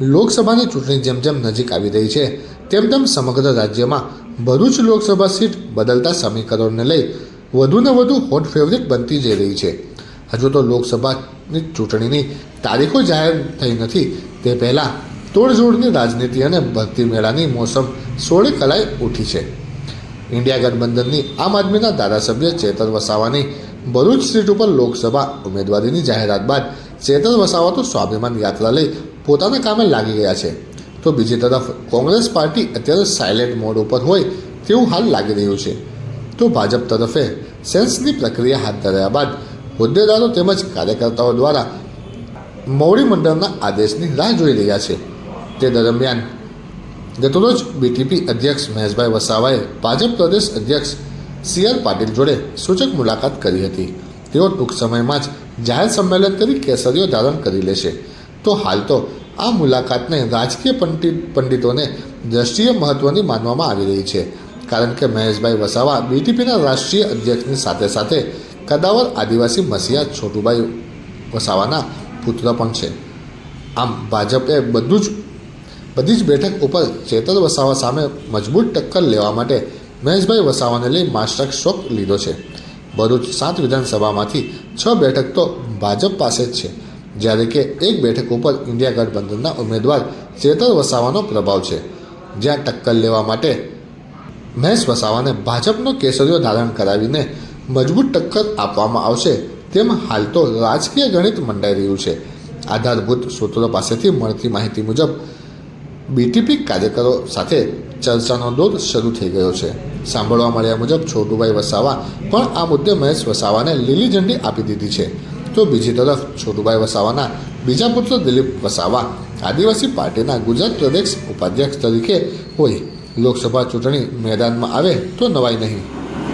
લોકસભાની ચૂંટણી જેમ જેમ નજીક આવી રહી છે, તેમ તેમ સમગ્ર રાજ્યમાં ભરૂચ લોકસભા સીટ બદલતા સમીકરણને લઈ વધુને વધુ હોટ ફેવરિટ બનતી જઈ રહી છે. હજુ તો લોકસભાની ચૂંટણીની તારીખો જાહેર થઈ નથી, તે પહેલાં તોડજોડની રાજનીતિ અને ભરતી મેળાની મોસમ સોળે કલાએ ઉઠી છે. ઇન્ડિયા ગઠબંધનની આમ આદમીના ધારાસભ્ય ચેતર વસાવાની ભરૂચ સીટ ઉપર લોકસભા ઉમેદવારીની જાહેરાત બાદ ચેતર વસાવા તો સ્વાભિમાન યાત્રા લઈ પોતાના કામે લાગી ગયા છે. તો બીજી તરફ કોંગ્રેસ પાર્ટી અત્યારે સાયલેન્ટ મોડ ઉપર હોય તેવું હાલ લાગી રહ્યું છે. તો ભાજપ તરફે સેન્સની પ્રક્રિયા હાથ ધર્યા બાદ હોદ્દેદારો તેમજ કાર્યકર્તાઓ દ્વારા મોવડી મંડળના આદેશની રાહ જોઈ રહ્યા છે. તે દરમિયાન ગતરોજ બીટીપી અધ્યક્ષ મહેશભાઈ વસાવાએ ભાજપ પ્રદેશ અધ્યક્ષ સી આર પાટીલ જોડે સૂચક મુલાકાત કરી હતી. તેઓ ટૂંક સમયમાં જ જાહેર સંમેલન કરી કેસરીઓ ધારણ કરી લેશે. તો હાલ તો આ મુલાકાતને રાજકીય પંડિત પંડિતોને દ્રષ્ટિએ મહત્વની માનવામાં આવી રહી છે. કારણ કે મહેશભાઈ વસાવા બીટીપીના રાષ્ટ્રીય અધ્યક્ષની સાથે સાથે કદાવર આદિવાસી મસીહા છોટુભાઈ વસાવાના પુત્ર પણ છે. આમ ભાજપે બધું જ, બધી જ બેઠક ઉપર ચેતર વસાવા સામે મજબૂત ટક્કર લેવા માટે મહેશભાઈ વસાવાને લઈ માસ્ટર શોક લીધો છે. ભરૂચ સાત વિધાનસભામાંથી છ બેઠક તો ભાજપ પાસે જ છે. જ્યારે કે એક બેઠક ઉપર ઇન્ડિયા ગઠબંધનના ઉમેદવાર ચેતર વસાવાનો પ્રભાવ છે. જ્યાં ટક્કર લેવા માટે મહેશ વસાવાને ભાજપનો કેસરીઓ ધારણ કરાવીને મજબૂત ટક્કર આપવામાં આવશે તેમ હાલ તો રાજકીય ગણિત મંડાઈ રહ્યું છે. આધારભૂત સૂત્રો પાસેથી મળતી માહિતી મુજબ બીટીપી કાર્યકરો સાથે ચર્ચાનો દોર શરૂ થઈ ગયો છે. સાંભળવા મળ્યા મુજબ છોટુભાઈ વસાવા પણ આ મુદ્દે મહેશ વસાવાને લીલી ઝંડી આપી દીધી છે. તો બીજી તરફ છોટુભાઈ વસાવાના બીજા પુત્ર દિલીપ વસાવા આદિવાસી પાર્ટીના ગુજરાત પ્રદેશ ઉપાધ્યક્ષ તરીકે હોય. લોકસભા ચૂંટણી મેદાનમાં આવે તો નવાઈ નહીં.